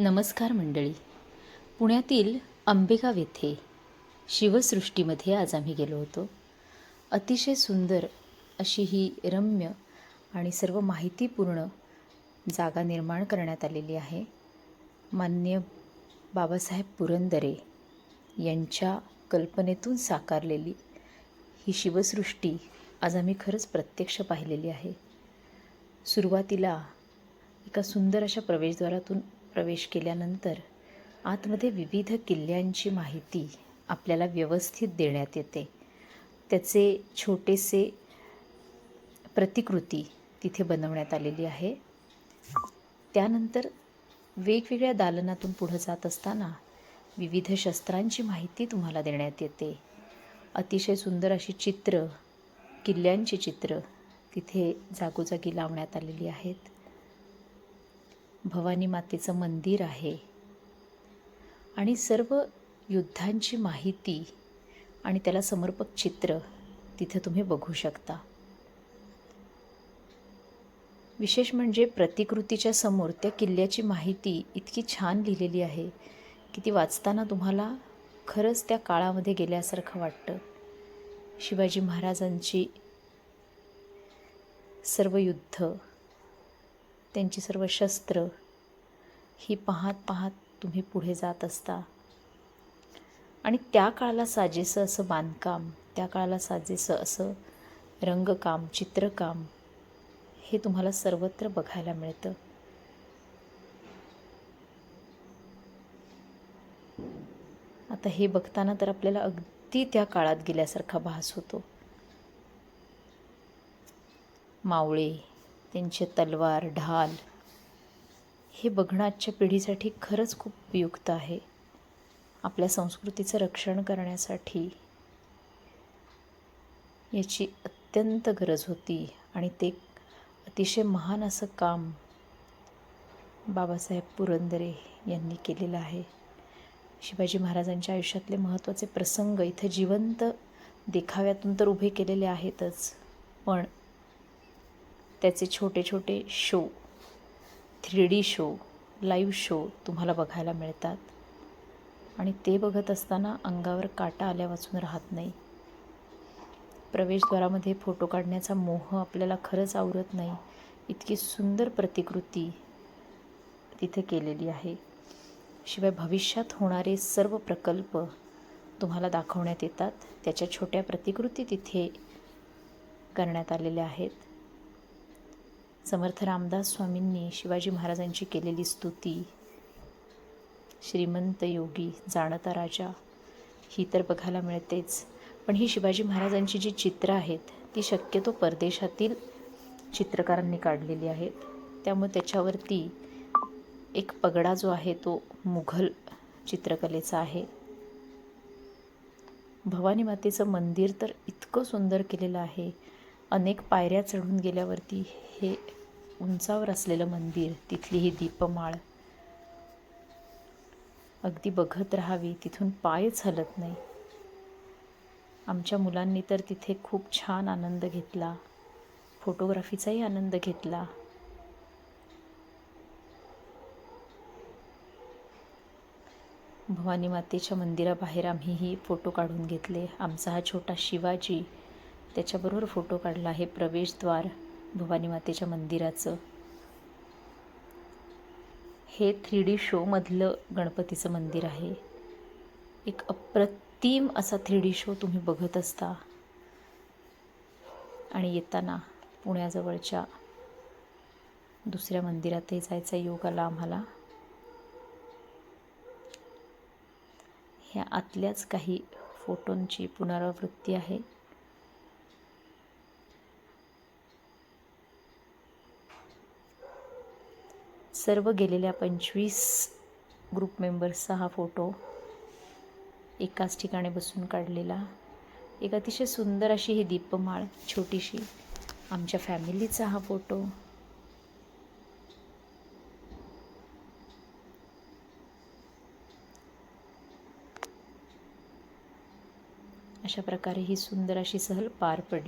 नमस्कार मंडळी. पुण्यातील आंबेगाव येथे शिवसृष्टीमध्ये आज आम्ही गेलो होतो. अतिशय सुंदर अशी ही रम्य आणि सर्व माहितीपूर्ण जागा निर्माण करण्यात आलेली आहे. मान्य बाबासाहेब पुरंदरे यांच्या कल्पनेतून साकारलेली ही शिवसृष्टी आज आम्ही खरंच प्रत्यक्ष पाहिलेली आहे. सुरुवातीला एका सुंदर अशा प्रवेशद्वारातून प्रवेश केल्यानंतर आतमध्ये विविध किल्ल्यांची माहिती आपल्याला व्यवस्थित देण्यात येते. त्याचे छोटेसे प्रतिकृती तिथे बनवण्यात आलेली आहे. त्यानंतर वेगवेगळ्या दालनातून पुढं जात असताना विविध शस्त्रांची माहिती तुम्हाला देण्यात येते. अतिशय सुंदर अशी चित्र किल्ल्यांची चित्र तिथे जागोजागी लावण्यात आलेली आहेत. भवानी मातेचं मंदिर आहे. आणि सर्व युद्धांची माहिती आणि त्याला समर्पक चित्र तिथे तुम्ही बघू शकता. विशेष म्हणजे प्रतिकृतीच्या समोर त्या किल्ल्याची माहिती इतकी छान लिहिलेली आहे की ती वाचताना तुम्हाला खरंच त्या काळामध्ये गेल्यासारखं वाटतं. शिवाजी महाराजांची सर्व युद्ध त्यांची सर्व शस्त्र ही पाहत पाहत तुम्ही पुढे जात असता. आणि त्या काळाला साजेसं असं बांधकाम त्या काळाला साजेसं असं रंगकाम चित्रकाम हे तुम्हाला सर्वत्र बघायला मिळतं. आता हे बघताना तर आपल्याला अगदी त्या काळात गेल्यासारखा भास होतो. मावळे त्यांचे तलवार ढाल हे बघणं आजच्या पिढीसाठी खरंच खूप उपयुक्त आहे. आपल्या संस्कृतीचं रक्षण करण्यासाठी याची अत्यंत गरज होती आणि ते अतिशय महान असं काम बाबासाहेब पुरंदरे यांनी केलेलं आहे. शिवाजी महाराजांच्या आयुष्यातले महत्त्वाचे प्रसंग इथं जिवंत देखाव्यातून तर उभे केलेले आहेतच. पण त्याचे छोटे छोटे show three D show live show तुम्हाला बघायला मिळतात. आणि ते बघत असताना अंगावर काटा आल्यापासून राहत नाही. प्रवेशद्वारामध्ये फोटो काढण्याचा मोह आपल्याला खरंच आवरत नाही. इतकी सुंदर प्रतिकृती तिथे केलेली आहे. शिवाय भविष्यात होणारे सर्व प्रकल्प तुम्हाला दाखवण्यात येतात. त्याच्या छोट्या प्रतिकृती तिथे करण्यात आलेल्या आहेत. समर्थ रामदास स्वामींनी शिवाजी महाराजांची केलेली स्तुती. श्रीमंत योगी जाणता राजा ही तर बघायला मिळतेच. पण ही शिवाजी महाराजांची जी चित्रं आहेत ती शक्यतो परदेशातील चित्रकारांनी काढलेली आहेत. त्यामुळे त्याच्यावरती एक पगडा जो आहे तो मुघल चित्रकलेचा आहे. भवानी मातेचं मंदिर तर इतकं सुंदर केलेलं आहे. अनेक पायऱ्या चढून गेल्यावरती हे उंचावर असलेलं मंदिर तिथली ही दीपमाळ. अगदी बघत राहावी तिथून पायच हलत नाही. आमच्या मुलांनी तर तिथे खूप छान आनंद घेतला. फोटोग्राफीचाही आनंद घेतला. भवानी मातेच्या मंदिराबाहेर आम्हीही फोटो काढून घेतले. आमचा हा छोटा शिवाजी त्याच्याबरोबर फोटो काढला आहे प्रवेशद्वार भवानी मातेच्या मंदिराचं. हे थ्री डी शोमधलं गणपतीचं मंदिर आहे. एक अप्रतिम असा थ्री डी शो तुम्ही बघत असता. आणि येताना पुण्याजवळच्या दुसऱ्या मंदिरातही जायचा योग आला आम्हाला. ह्या आतल्याच काही फोटोंची पुनरावृत्ती आहे. सर्व गेलेल्या पंचवीस ग्रुप मेंबर्सचा हा फोटो एकाच ठिकाणी बसून काढलेला. एक अतिशय सुंदर अशी ही दीपमाळ छोटीशी आमच्या फॅमिलीचा हा फोटो अशा प्रकारे ही सुंदर अशी सहल पार पडली.